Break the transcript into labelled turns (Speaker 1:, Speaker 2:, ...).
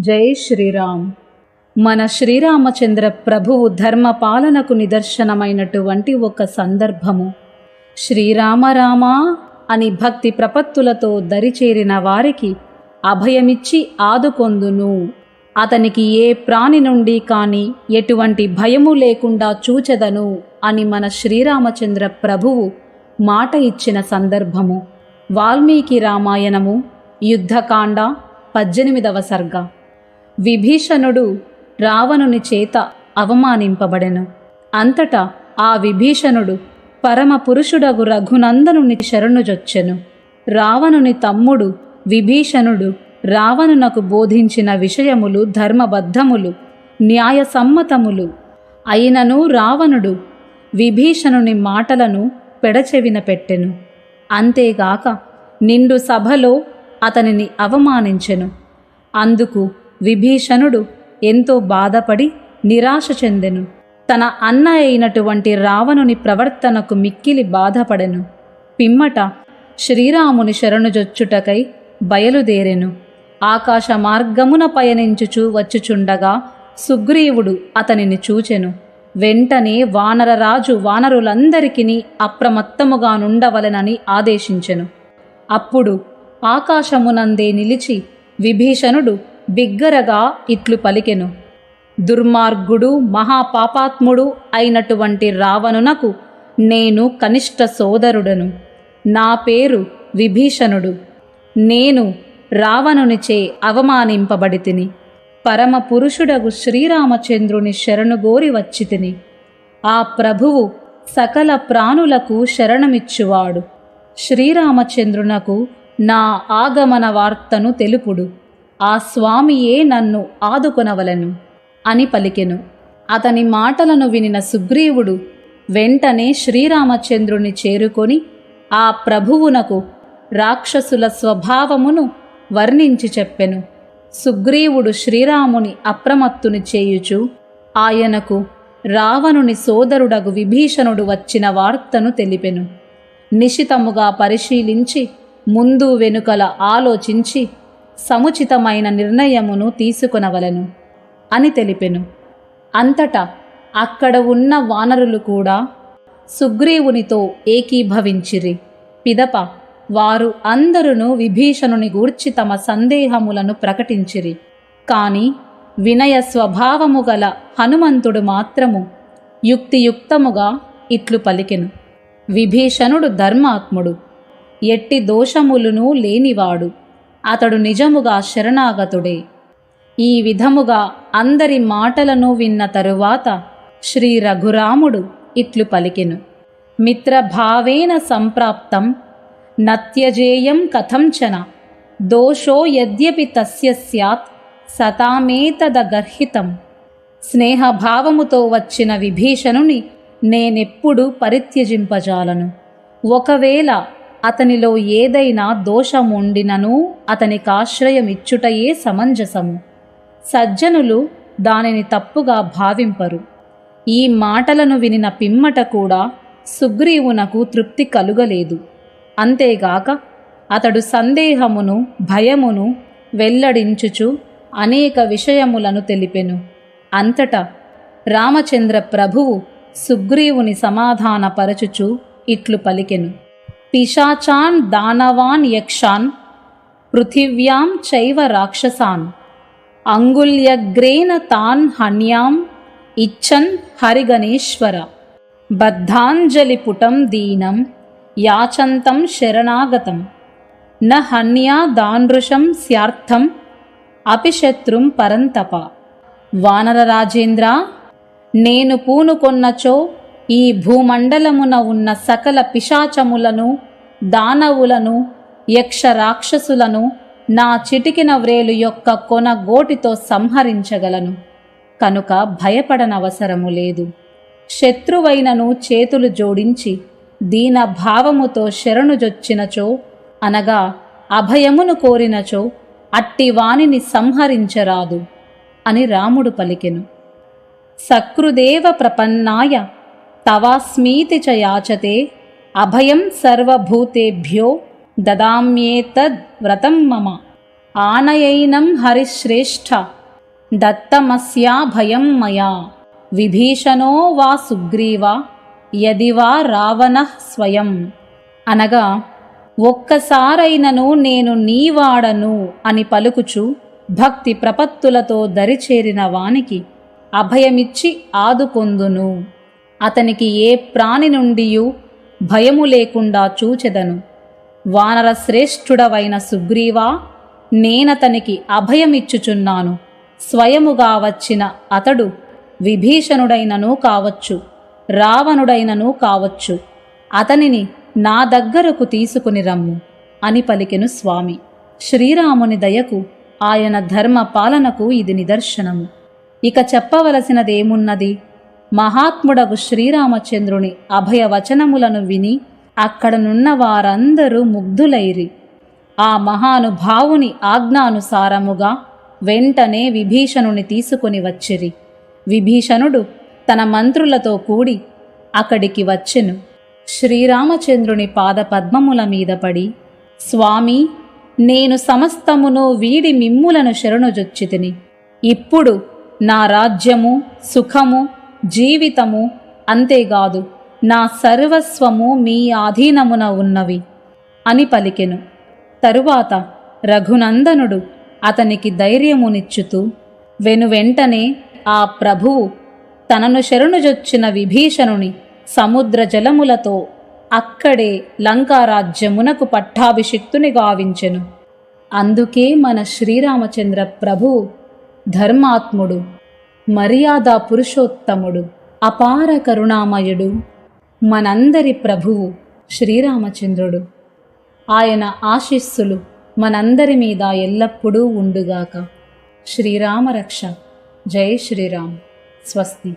Speaker 1: జై శ్రీరామ్. మన శ్రీరామచంద్ర ప్రభువు ధర్మ పాలనకు నిదర్శనమైనటువంటి ఒక సందర్భము. శ్రీరామ రామా అని భక్తి ప్రపత్తులతో దరిచేరిన వారికి అభయమిచ్చి ఆదుకొందును. అతనికి ఏ ప్రాణి నుండి కాని ఎటువంటి భయము లేకుండా చూచెదను అని మన శ్రీరామచంద్ర ప్రభువు మాట ఇచ్చిన సందర్భము. వాల్మీకి రామాయణము యుద్ధకాండ పద్దెనిమిదవ సర్గ. విభీషణుడు రావణుని చేత అవమానింపబడెను. అంతటా ఆ విభీషణుడు పరమ పురుషుడగు రఘునందనుని శరణుజొచ్చెను రావణుని తమ్ముడు విభీషణుడు రావణునకు బోధించిన విషయములు ధర్మబద్ధములు న్యాయసమ్మతములు అయినను రావణుడు విభీషణుని మాటలను పెడచెవిన పెట్టెను. అంతేగాక నిండు సభలో అతనిని అవమానించెను. అందుకు విభీషణుడు ఎంతో బాధపడి నిరాశ చెందెను. తన అన్న అయినటువంటి రావణుని ప్రవర్తనకు మిక్కిలి బాధపడెను. పిమ్మట శ్రీరాముని శరణుజొచ్చుటకై బయలుదేరెను. ఆకాశ మార్గమున పయనించుచూ వచ్చుచుండగా సుగ్రీవుడు అతనిని చూచెను. వెంటనే వానరరాజు వానరులందరికీ అప్రమత్తముగా నుండవలెనని ఆదేశించెను. అప్పుడు ఆకాశమునందే నిలిచి విభీషణుడు బిగ్గరగా ఇట్లు పలికెను. దుర్మార్గుడు మహాపాపాత్ముడు అయినటువంటి రావణునకు నేను కనిష్ట సోదరుడను. నా పేరు విభీషణుడు. నేను రావణునిచే అవమానింపబడి తిని పరమ పురుషుడగు శ్రీరామచంద్రుని శరణుగోరి వచ్చి తిని ఆ ప్రభువు సకల ప్రాణులకు శరణమిచ్చువాడు. శ్రీరామచంద్రునకు నా ఆగమన వార్తను తెలుపుడు. ఆ స్వామియే నన్ను ఆదుకొనవలెను అని పలికెను. అతని మాటలను వినిన సుగ్రీవుడు వెంటనే శ్రీరామచంద్రుని చేరుకొని ఆ ప్రభువునకు రాక్షసుల స్వభావమును వర్ణించి చెప్పెను. సుగ్రీవుడు శ్రీరాముని అప్రమత్తుని చేయుచు ఆయనకు రావణుని సోదరుడగు విభీషణుడు వచ్చిన వార్తను తెలిపెను. నిశితముగా పరిశీలించి ముందు వెనుకల ఆలోచించి సముచితమైన నిర్ణయమును తీసుకొనవలెను అని తెలిపెను. అంతటా అక్కడ ఉన్న వానరులు కూడా సుగ్రీవునితో ఏకీభవించిరి. పిదప వారు అందరును విభీషణుని గూర్చి తమ సందేహములను ప్రకటించిరి. కాని వినయ స్వభావము గల హనుమంతుడు మాత్రము యుక్తియుక్తముగా ఇట్లు పలికెను. విభీషణుడు ధర్మాత్ముడు ఎట్టి దోషములను లేనివాడు. అతడు నిజముగా శరణాగతుడే. ఈ విధముగా అందరి మాటలను విన్న తరువాత శ్రీ రఘురాముడు ఇట్లు పలికెను. మిత్రభావేన సంప్రాప్తం నత్యజేయం కథంచన దోషో యద్యపి తస్య స్యాత్ సతామేతదగర్హితం. స్నేహభావముతో వచ్చిన విభీషణుని నేనెప్పుడు పరిత్యజింపజాలను. ఒకవేళ అతనిలో ఏదైనా దోషముండినను అతనికాశ్రయమిచ్చుటయే సమంజసము. సజ్జనులు దానిని తప్పుగా భావింపరు. ఈ మాటలను వినిన పిమ్మట కూడా సుగ్రీవునకు తృప్తి కలుగలేదు. అంతేగాక అతడు సందేహమును భయమును వెల్లడించుచు అనేక విషయములను తెలిపెను. అంతటా రామచంద్ర ప్రభువు సుగ్రీవుని సమాధానపరచుచు ఇట్లు పలికెను. పిశాచాన్ దానవాన్ యక్షాన్ పృథివ్యాం చైవ రాక్షసాన్. అంగుల్యగ్రేణ తాన్ హన్యాం ఇచ్చన్ హరిగణేశ్వర. బద్ధాంజలిపుటం దీనం యాచంతం శరణాగతం. న హన్యా దానృశం స్యార్థం అపిశత్రుం పరంతప. వానరరాజేంద్ర నేను పూనుకొన్నచో ఈ భూమండలమున ఉన్న సకల పిశాచములను దానవులను యక్ష రాక్షసులను నా చిటికిన వ్రేలు యొక్క కొన గోటితో సంహరించగలను. కనుక భయపడనవసరము లేదు. శత్రువైనను చేతులు జోడించి దీన భావముతో శరణుజొచ్చినచో అనగా అభయమును కోరినచో అట్టి వాణిని సంహరించరాదు అని రాముడు పలికెను. సకృదేవ ప్రపన్నాయ తవాస్మీతి చ యాచతే అభయం సర్వభూతేభ్యో దదామ్యేతద్ వ్రతం మమ. ఆనయైనం హరిశ్రేష్ఠ. దత్తమస్యా భయం మయా. విభీషణో వా సుగ్రీవ యది వా రావణ స్వయం. అనగా ఒక్కసారైనను నేను నీవాడను అని పలుకుచు భక్తి ప్రపత్తులతో దరిచేరిన వానికి అభయమిచ్చి ఆదుకొందును. అతనికి ఏ ప్రాణి నుండియు భయము లేకుండా చూచెదను. వానర శ్రేష్ఠుడవైన సుగ్రీవా నేనతనికి అభయమిచ్చుచున్నాను. స్వయముగా వచ్చిన అతడు విభీషణుడైనను కావచ్చు రావణుడైనను కావచ్చు. అతనిని నా దగ్గరకు తీసుకుని రమ్ము అని పలికెను స్వామి. శ్రీరాముని దయకు ఆయన ధర్మ పాలనకు ఇది నిదర్శనము. ఇక చెప్పవలసినదేమున్నది? మహాత్ముడగు శ్రీరామచంద్రుని అభయ వచనములను విని అక్కడనున్న వారందరూ ముగ్ధులైరి. ఆ మహానుభావుని ఆజ్ఞానుసారముగా వెంటనే విభీషణుని తీసుకుని వచ్చిరి. విభీషణుడు తన మంత్రులతో కూడి అక్కడికి వచ్చెను. శ్రీరామచంద్రుని పాదపద్మముల మీద పడి స్వామి నేను సమస్తమును వీడి మిమ్ములను శరణుజొచ్చితిని. ఇప్పుడు నా రాజ్యము సుఖము జీవితము అంతేకాదు నా సర్వస్వము మీ ఆధీనమున ఉన్నవి అని పలికెను. తరువాత రఘునందనుడు అతనికి ధైర్యమునిచ్చుతూ వెనువెంటనే ఆ ప్రభువు తనను శరణుజొచ్చిన విభీషణుని సముద్ర జలములతో అక్కడే లంకారాజ్యమునకు పట్టాభిషిక్తుని గావించెను. అందుకే మన శ్రీరామచంద్ర ప్రభు ధర్మాత్ముడు. మర్యాద పురుషోత్తముడు అపార కరుణామయుడు మనందరి ప్రభువు శ్రీరామచంద్రుడు. ఆయన ఆశీస్సులు మనందరి మీద ఎల్లప్పుడూ ఉండుగాక. శ్రీరామరక్ష. జై శ్రీరామ్. స్వస్తి.